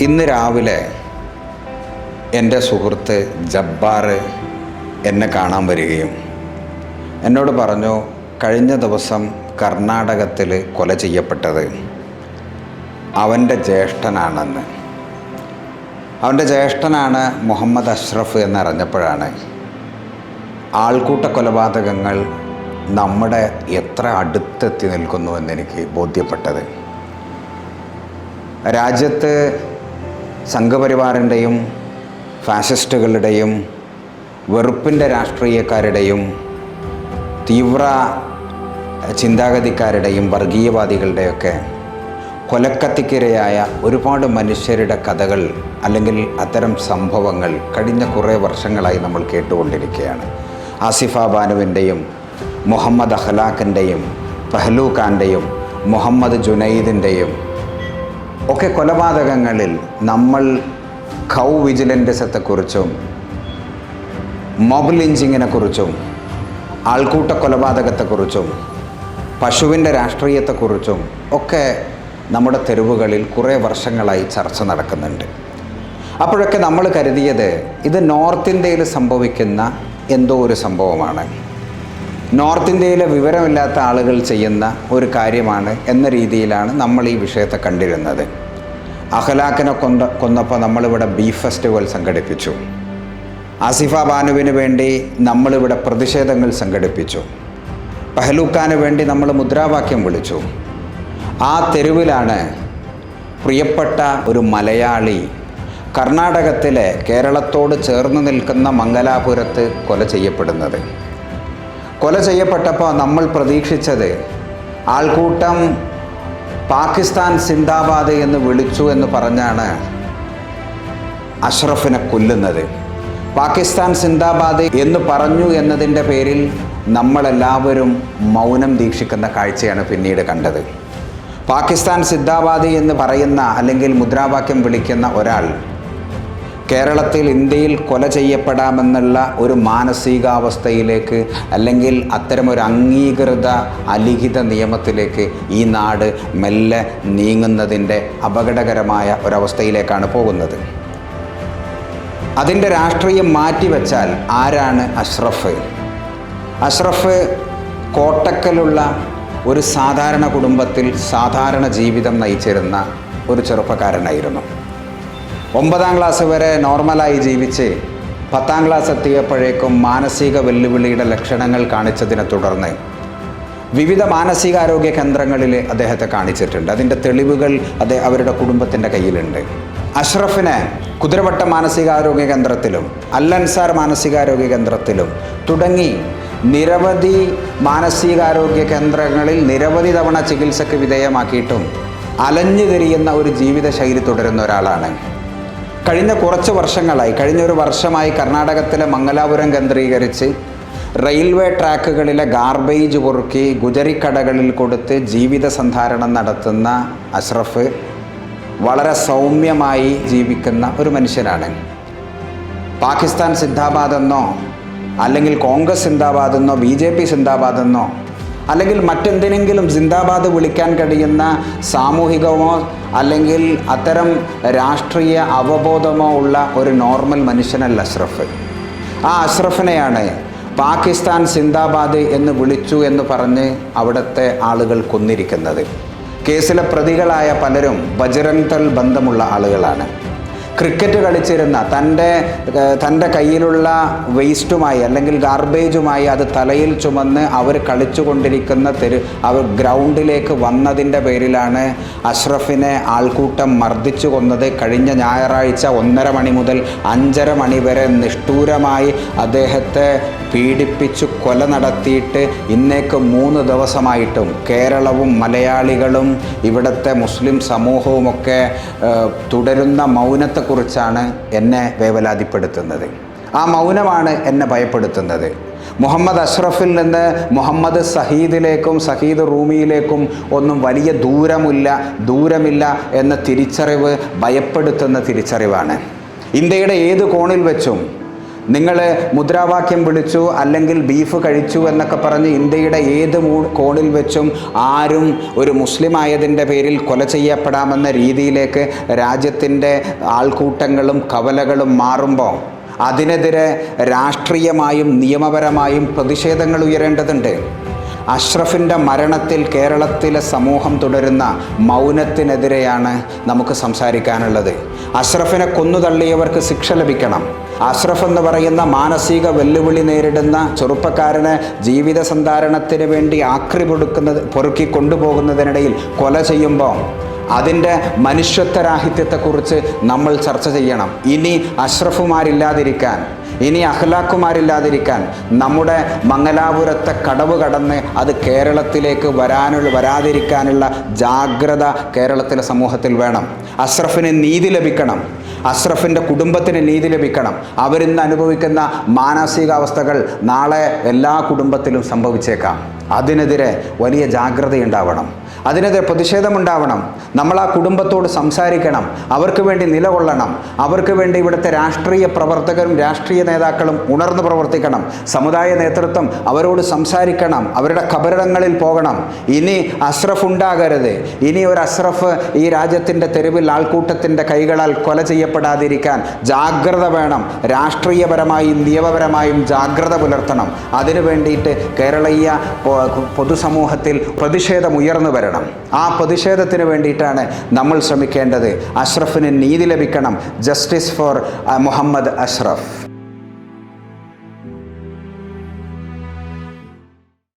ഇന്ന് രാവിലെ എന്റെ സുഹൃത്ത് ജബ്ബാർ എന്നെ കാണാൻ വരികയും എന്നോട് പറഞ്ഞു കഴിഞ്ഞ ദിവസം കർണാടകത്തിൽ കൊല ചെയ്യപ്പെട്ടത് അവന്റെ ജ്യേഷ്ഠനാണെന്ന്. അവന്റെ ജ്യേഷ്ഠനാണ് മുഹമ്മദ് അഷ്റഫ് എന്നറിഞ്ഞപ്പോഴാണ് ആൾക്കൂട്ട കൊലപാതകങ്ങൾ നമ്മുടെ എത്ര അടുത്തെത്തി നിൽക്കുന്നു എന്നെനിക്ക് ബോധ്യപ്പെട്ടത്. രാജ്യത്ത് സംഘപരിവാറിന്റെയും ഫാസിസ്റ്റുകളുടെയും വെറുപ്പിന്റെ രാഷ്ട്രീയക്കാരുടെയും തീവ്ര ചിന്താഗതിക്കാരുടെയും വർഗീയവാദികളുടെയൊക്കെ കൊലക്കത്തിക്കിരയായ ഒരുപാട് മനുഷ്യരുടെ കഥകൾ അല്ലെങ്കിൽ അത്തരം സംഭവങ്ങൾ കഴിഞ്ഞ കുറേ വർഷങ്ങളായി നമ്മൾ കേട്ടുകൊണ്ടിരിക്കുകയാണ്. ആസിഫ ബാനുവിന്റെയും മുഹമ്മദ് അഹ്ലാഖിന്റെയും പെഹ്ലു ഖാന്റെയും മുഹമ്മദ് ജുനൈദിന്റെയും ഒക്കെ കൊലപാതകങ്ങളിൽ നമ്മൾ കൗ വിജിലൻസത്തെക്കുറിച്ചും മൊബ് ലിഞ്ചിങ്ങിനെ കുറിച്ചും ആൾക്കൂട്ട കൊലപാതകത്തെക്കുറിച്ചും പശുവിന്റെ രാഷ്ട്രീയത്തെക്കുറിച്ചും ഒക്കെ നമ്മുടെ തെരുവുകളിൽ കുറേ വർഷങ്ങളായി ചർച്ച നടക്കുന്നുണ്ട്. അപ്പോഴൊക്കെ നമ്മൾ കരുതിയത് ഇത് നോർത്ത് ഇന്ത്യയിൽ സംഭവിക്കുന്ന എന്തോ ഒരു സംഭവമാണ്. നോർത്ത് ഇന്ത്യയിലെ വിവരമില്ലാത്ത ആളുകൾ ചെയ്യുന്ന ഒരു കാര്യമാണ് എന്ന രീതിയിലാണ് നമ്മൾ ഈ വിഷയത്തെ കണ്ടിരുന്നത്. അഖലാഖിനെ കൊണ്ട കൊന്നപ്പോൾ നമ്മളിവിടെ ബീഫ് ഫെസ്റ്റിവൽ സംഘടിപ്പിച്ചു. ആസിഫ ബാനുവിന് വേണ്ടി നമ്മളിവിടെ പ്രതിഷേധങ്ങൾ സംഘടിപ്പിച്ചു. പഹലൂഖാന് വേണ്ടി നമ്മൾ മുദ്രാവാക്യം വിളിച്ചു. ആ തെരുവിലാണ് പ്രിയപ്പെട്ട ഒരു മലയാളി കർണാടകത്തിലെ കേരളത്തോട് ചേർന്ന് നിൽക്കുന്ന മംഗലാപുരത്ത് കൊല ചെയ്യപ്പെടുന്നത്. കൊല ചെയ്യപ്പെട്ടപ്പോൾ നമ്മൾ പ്രതീക്ഷിച്ചത് ആൾക്കൂട്ടം പാകിസ്ഥാൻ സിന്ദാബാദ് എന്ന് വിളിച്ചു എന്ന് പറഞ്ഞാണ് അഷ്റഫിനെ കൊല്ലുന്നത്. പാകിസ്ഥാൻ സിന്ദാബാദ് എന്ന് പറഞ്ഞു എന്നതിന്റെ പേരിൽ നമ്മളെല്ലാവരും മൗനം ദീക്ഷിക്കുന്ന കാഴ്ചയാണ് പിന്നീട് കണ്ടത്. പാകിസ്ഥാൻ സിന്ദാബാദ് എന്ന് പറയുന്ന അല്ലെങ്കിൽ മുദ്രാവാക്യം വിളിക്കുന്ന ഒരാൾ കേരളത്തിൽ ഇന്ത്യയിൽ കൊല ചെയ്യപ്പെടാമെന്നുള്ള ഒരു മാനസികാവസ്ഥയിലേക്ക് അല്ലെങ്കിൽ അത്തരമൊരു അംഗീകൃത അലിഖിത നിയമത്തിലേക്ക് ഈ നാട് മെല്ലെ നീങ്ങുന്നതിന്റെ അപകടകരമായ ഒരവസ്ഥയിലേക്കാണ് പോകുന്നത്. അതിന്റെ രാഷ്ട്രീയം മാറ്റിവെച്ചാൽ ആരാണ് അഷ്റഫ്? അഷ്റഫ് കോട്ടക്കലുള്ള ഒരു സാധാരണ കുടുംബത്തിൽ സാധാരണ ജീവിതം നയിച്ചിരുന്ന ഒരു ചെറുപ്പക്കാരനായിരുന്നു. ഒമ്പതാം ക്ലാസ് വരെ നോർമലായി ജീവിച്ച് പത്താം ക്ലാസ് എത്തിയപ്പോഴേക്കും മാനസിക വെല്ലുവിളിയുടെ ലക്ഷണങ്ങൾ കാണിച്ചതിനെ തുടർന്ന് വിവിധ മാനസികാരോഗ്യ കേന്ദ്രങ്ങളിൽ അദ്ദേഹത്തെ കാണിച്ചിട്ടുണ്ട്. അതിന്റെ തെളിവുകൾ അത് അവരുടെ കുടുംബത്തിന്റെ കയ്യിലുണ്ട്. അഷ്റഫിനെ കുതിരവട്ട മാനസികാരോഗ്യ കേന്ദ്രത്തിലും അല്ലൻസാർ മാനസികാരോഗ്യ കേന്ദ്രത്തിലും തുടങ്ങി നിരവധി മാനസികാരോഗ്യ കേന്ദ്രങ്ങളിൽ നിരവധി തവണ ചികിത്സയ്ക്ക് വിധേയമാക്കിയിട്ടും അലഞ്ഞു തിരിയുന്ന ഒരു ജീവിതശൈലി തുടരുന്ന ഒരാളാണ് കഴിഞ്ഞ കുറച്ച് വർഷങ്ങളായി കഴിഞ്ഞ ഒരു വർഷമായി കർണാടകത്തിലെ മംഗലാപുരം കേന്ദ്രീകരിച്ച് റെയിൽവേ ട്രാക്കുകളിലെ ഗാർബേജ് പൊറുക്കി ഗുജറിക്കടകളിൽ കൊടുത്ത് ജീവിത സന്ധാരണം നടത്തുന്ന അഷ്റഫ് വളരെ സൗമ്യമായി ജീവിക്കുന്ന ഒരു മനുഷ്യനാണ്. പാകിസ്ഥാൻ സിന്ദാബാദ് എന്നോ അല്ലെങ്കിൽ കോൺഗ്രസ് സിന്ദാബാദ് എന്നോ ബി ജെ പി സിന്ദാബാദ് എന്നോ അല്ലെങ്കിൽ മറ്റെന്തിനെങ്കിലും സിന്ദാബാദ് വിളിക്കാൻ കഴിയുന്ന സാമൂഹികമോ അല്ലെങ്കിൽ അത്തരം രാഷ്ട്രീയ അവബോധമോ ഉള്ള ഒരു നോർമൽ മനുഷ്യനല്ല അഷ്റഫ്. ആ അഷ്റഫിനെയാണ് പാകിസ്ഥാൻ സിന്ദാബാദ് എന്ന് വിളിച്ചു എന്ന് പറഞ്ഞ് അവിടുത്തെ ആളുകൾ കൊന്നിരിക്കുന്നത്. കേസിലെ പ്രതികളായ പലരും ബജരംഗ് ബന്ധമുള്ള ആളുകളാണ്. ക്രിക്കറ്റ് കളിച്ചിരുന്ന തന്റെ തന്റെ കയ്യിലുള്ള വേസ്റ്റുമായി അല്ലെങ്കിൽ ഗാർബേജുമായി അത് തലയിൽ ചുമന്ന് അവർ കളിച്ചുകൊണ്ടിരിക്കുന്ന തെരു അവർ ഗ്രൗണ്ടിലേക്ക് വന്നതിന്റെ പേരിലാണ് അഷ്റഫിനെ ആൾക്കൂട്ടം മർദ്ദിച്ചു കൊന്നത്. കഴിഞ്ഞ ഞായറാഴ്ച ഒന്നര മണി മുതൽ അഞ്ചര മണി വരെ നിഷ്ഠൂരമായി അദ്ദേഹത്തെ പീഡിപ്പിച്ചു കൊല നടത്തിയിട്ട് ഇന്നേക്ക് മൂന്ന് ദിവസമായിട്ടും കേരളവും മലയാളികളും ഇവിടുത്തെ മുസ്ലിം സമൂഹവുമൊക്കെ തുടരുന്ന മൗനത്തെക്കുറിച്ചാണ് എന്നെ വേവലാതിപ്പെടുത്തുന്നത്. ആ മൗനമാണ് എന്നെ ഭയപ്പെടുത്തുന്നത്. മുഹമ്മദ് അഷ്റഫിൽ നിന്ന് മുഹമ്മദ് സഹീദിലേക്കും സഹീദ് റൂമിയിലേക്കും ഒന്നും വലിയ ദൂരമില്ല ദൂരമില്ല എന്ന തിരിച്ചറിവ് ഭയപ്പെടുത്തുന്ന തിരിച്ചറിവാണ്. ഇന്ത്യയുടെ ഏത് കോണിൽ വെച്ചും നിങ്ങൾ മുദ്രാവാക്യം വിളിച്ചു അല്ലെങ്കിൽ ബീഫ് കഴിച്ചു എന്നൊക്കെ പറഞ്ഞ് ഇന്ത്യയുടെ ഏത് കോണിൽ വെച്ചും ആരും ഒരു മുസ്ലിം ആയതിന്റെ പേരിൽ കൊല ചെയ്യപ്പെടാമെന്ന രീതിയിലേക്ക് രാജ്യത്തിന്റെ ആൾക്കൂട്ടങ്ങളും കവലകളും മാറുമ്പോൾ അതിനെതിരെ രാഷ്ട്രീയമായും നിയമപരമായും പ്രതിഷേധങ്ങൾ ഉയരേണ്ടതുണ്ട്. അഷ്റഫിന്റെ മരണത്തിൽ കേരളത്തിലെ സമൂഹം തുടരുന്ന മൗനത്തിനെതിരെയാണ് നമുക്ക് സംസാരിക്കാനുള്ളത്. അഷ്റഫിനെ കൊന്നു തള്ളിയവർക്ക് ശിക്ഷ ലഭിക്കണം. അഷ്റഫ് എന്ന് പറയുന്ന മാനസിക വെല്ലുവിളി നേരിടുന്ന ചെറുപ്പക്കാരന് ജീവിത സന്ധാരണത്തിന് വേണ്ടി ആക്രി പൊടുക്കുന്നത് പൊറുക്കി കൊണ്ടുപോകുന്നതിനിടയിൽ കൊല ചെയ്യുമ്പോൾ അതിന്റെ മനുഷ്യത്വരാഹിത്യത്തെക്കുറിച്ച് നമ്മൾ ചർച്ച ചെയ്യണം. ഇനി അഷ്റഫുമാരില്ലാതിരിക്കാൻ ഇനി അഹ്ലാക്കുമാരില്ലാതിരിക്കാൻ നമ്മുടെ മംഗലാപുരത്തെ കടവ് കടന്ന് അത് കേരളത്തിലേക്ക് വരാനുള്ള വരാതിരിക്കാനുള്ള ജാഗ്രത കേരളത്തിലെ സമൂഹത്തിൽ വേണം. അഷ്റഫിന് നീതി ലഭിക്കണം. അഷ്റഫിന്റെ കുടുംബത്തിന് നീതി ലഭിക്കണം. അവരിന്ന് അനുഭവിക്കുന്ന മാനസികാവസ്ഥകൾ നാളെ എല്ലാ കുടുംബത്തിലും സംഭവിച്ചേക്കാം. അതിനെതിരെ വലിയ ജാഗ്രതയുണ്ടാവണം. അതിനെതിരെ പ്രതിഷേധമുണ്ടാവണം. നമ്മൾ ആ കുടുംബത്തോട് സംസാരിക്കണം. അവർക്ക് വേണ്ടി നിലകൊള്ളണം. അവർക്ക് വേണ്ടി ഇവിടുത്തെ രാഷ്ട്രീയ പ്രവർത്തകരും രാഷ്ട്രീയ നേതാക്കളും ഉണർന്നു പ്രവർത്തിക്കണം. സമുദായ നേതൃത്വം അവരോട് സംസാരിക്കണം. അവരുടെ ഖബറിടങ്ങളിൽ പോകണം. ഇനി അസ്രഫ് ഉണ്ടാകരുത്. ഇനി ഒരു അസ്രഫ് ഈ രാജ്യത്തിന്റെ തെരുവിൽ ആൾക്കൂട്ടത്തിന്റെ കൈകളാൽ കൊല ചെയ്യപ്പെടാതിരിക്കാൻ ജാഗ്രത വേണം. രാഷ്ട്രീയപരമായും നിയമപരമായും ജാഗ്രത പുലർത്തണം. അതിനു വേണ്ടിയിട്ട് കേരളീയ പൊതുസമൂഹത്തിൽ പ്രതിഷേധം ഉയർന്നു വരണം. ആ പ്രതിഷേധത്തിന് വേണ്ടിയിട്ടാണ് നമ്മൾ ശ്രമിക്കേണ്ടത്. അഷ്റഫിന് നീതി ലഭിക്കണം. Justice for Muhammad Ashraf.